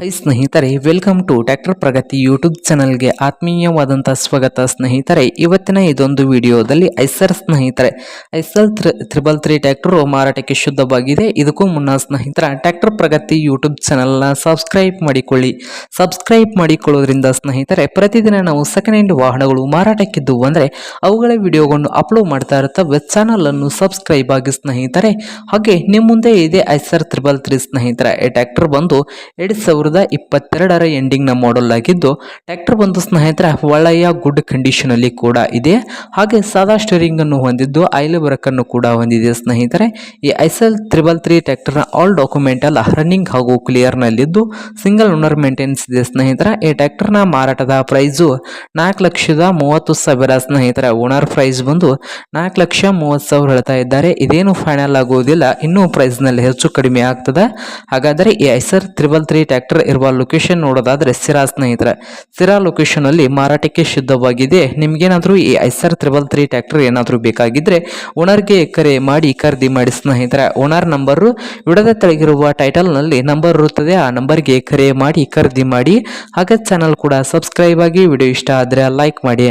High ಸ್ನೇಹಿತರೆ welcome to tractor Pragati YouTube ಚಾನಲ್ಗೆ ಆತ್ಮೀಯವಾದಂಥ ಸ್ವಾಗತ ಸ್ನೇಹಿತರೆ. ಇವತ್ತಿನ ಇದೊಂದು ವಿಡಿಯೋದಲ್ಲಿ ಐಸರ್ ಸ್ನೇಹಿತರೆ, ಐಸರ್ ತ್ರಿಬಲ್ ತ್ರೀ ಟ್ಯಾಕ್ಟರು ಮಾರಾಟಕ್ಕೆ ಶುದ್ಧವಾಗಿದೆ. ಇದಕ್ಕೂ ಮುನ್ನ ಸ್ನೇಹಿತರ ಟ್ಯಾಕ್ಟರ್ ಪ್ರಗತಿ ಯೂಟ್ಯೂಬ್ ಚಾನಲ್ನ ಸಬ್ಸ್ಕ್ರೈಬ್ ಮಾಡಿಕೊಳ್ಳಿ. ಸಬ್ಸ್ಕ್ರೈಬ್ ಮಾಡಿಕೊಳ್ಳೋದ್ರಿಂದ ಸ್ನೇಹಿತರೆ, ಪ್ರತಿದಿನ ನಾವು ಸೆಕೆಂಡ್ ಹ್ಯಾಂಡ್ ವಾಹನಗಳು ಮಾರಾಟಕ್ಕಿದ್ದು ಅಂದರೆ ಅವುಗಳ ವಿಡಿಯೋಗಳನ್ನು ಅಪ್ಲೋಡ್ ಮಾಡ್ತಾ ಇರ್ತವೆ ಚಾನಲನ್ನು ಸಬ್ಸ್ಕ್ರೈಬ್ ಆಗಿ ಸ್ನೇಹಿತರೆ. ಹಾಗೆ ನಿಮ್ಮ ಮುಂದೆ ಇದೆ ಐಸರ್ ತ್ರಿಬಲ್ ತ್ರೀ ಸ್ನೇಹಿತರೆ. ಈ ಟ್ರ್ಯಾಕ್ಟರ್ ಬಂದು ಎರಡು ಸಾವಿರದ ಇಪ್ಪತ್ತೆರಡರ ಎಂಡಿಂಗ್ನ ಮಾಡೆಲ್ ಆಗಿದ್ದು ಟ್ರ್ಯಾಕ್ಟರ್ ಬಂದು ಸ್ನೇಹಿತರ, ಒಳ್ಳೆಯ ಗುಡ್ ಕಂಡೀಷನಲ್ಲಿ ಕೂಡ ಇದೆ. ಹಾಗೆ ಸಾದಾ ಸ್ಟೇರಿಂಗ್ ಅನ್ನು ಹೊಂದಿದ್ದು ಐಲ್ ಬ್ರೇಕ್ ಅನ್ನು ಕೂಡ ಹೊಂದಿದೆ ಸ್ನೇಹಿತರೆ. ಈ ಐಸಲ್ ತ್ರಿಬಲ್ ತ್ರೀ ಟ್ರ್ಯಾಕ್ಟರ್ನ ಆಲ್ ಡಾಕ್ಯುಮೆಂಟ್ ಎಲ್ಲ ರನ್ನಿಂಗ್ ಹಾಗೂ ಕ್ಲಿಯರ್ ನಲ್ಲಿದ್ದು ಸಿಂಗಲ್ ಓನರ್ ಮೇಂಟೆನೆನ್ಸ್ ಇದೆ ಸ್ನೇಹಿತರ. ಈ ಟ್ರ್ಯಾಕ್ಟರ್ನ ಮಾರಾಟದ ಪ್ರೈಸು ನಾಲ್ಕು ಲಕ್ಷದ ಮೂವತ್ತು ಸಾವಿರ ಸ್ನೇಹಿತರ. ಓನರ್ ಪ್ರೈಸ್ ಬಂದು ನಾಲ್ಕು ಲಕ್ಷ ಮೂವತ್ತು ಸಾವಿರ ಹೇಳ್ತಾ ಇದ್ದಾರೆ. ಇದೇನು ಫೈನಲ್ ಆಗುವುದಿಲ್ಲ, ಇನ್ನೂ ಪ್ರೈಸ್ನಲ್ಲಿ ಹೆಚ್ಚು ಕಡಿಮೆ ಆಗ್ತದೆ. ಹಾಗಾದರೆ ಈ ಐಸರ್ ತ್ರಿಬಲ್ ತ್ರೀ ಟ್ರ್ಯಾಕ್ಟರ್ ಇರುವ ಲೊಕೇಶನ್ ನೋಡೋದಾದ್ರೆ ಸಿರಾ ಸ್ನೇಹಿತರೆ. ಸಿರಾ ಲೊಕೇಶನ್ ಅಲ್ಲಿ ಮಾರಾಟಕ್ಕೆ ಶುದ್ಧವಾಗಿದೆ ನಿಮ್ಗೇನಾದ್ರೂ ಈ ಐಸರ್ ತ್ರಿಬಲ್ ತ್ರೀ ಟ್ಯಾಕ್ಟರ್ ಏನಾದರೂ ಬೇಕಾಗಿದ್ರೆ ಓನರ್ಗೆ ಕರೆ ಮಾಡಿ, ಖರೀದಿ ಮಾಡಿ ಸ್ನೇಹಿತರೆ. ಓನರ್ ನಂಬರು ವಿಡದ ತೆಳಗಿರುವ ಟೈಟಲ್ನಲ್ಲಿ ನಂಬರ್ ಇರುತ್ತದೆ. ಆ ನಂಬರ್ಗೆ ಕರೆ ಮಾಡಿ, ಖರೀದಿ ಮಾಡಿ. ಹಾಗೆ ಚಾನಲ್ ಕೂಡ ಸಬ್ಸ್ಕ್ರೈಬ್ ಆಗಿ ವಿಡಿಯೋ ಇಷ್ಟ ಆದರೆ ಲೈಕ್ ಮಾಡಿ.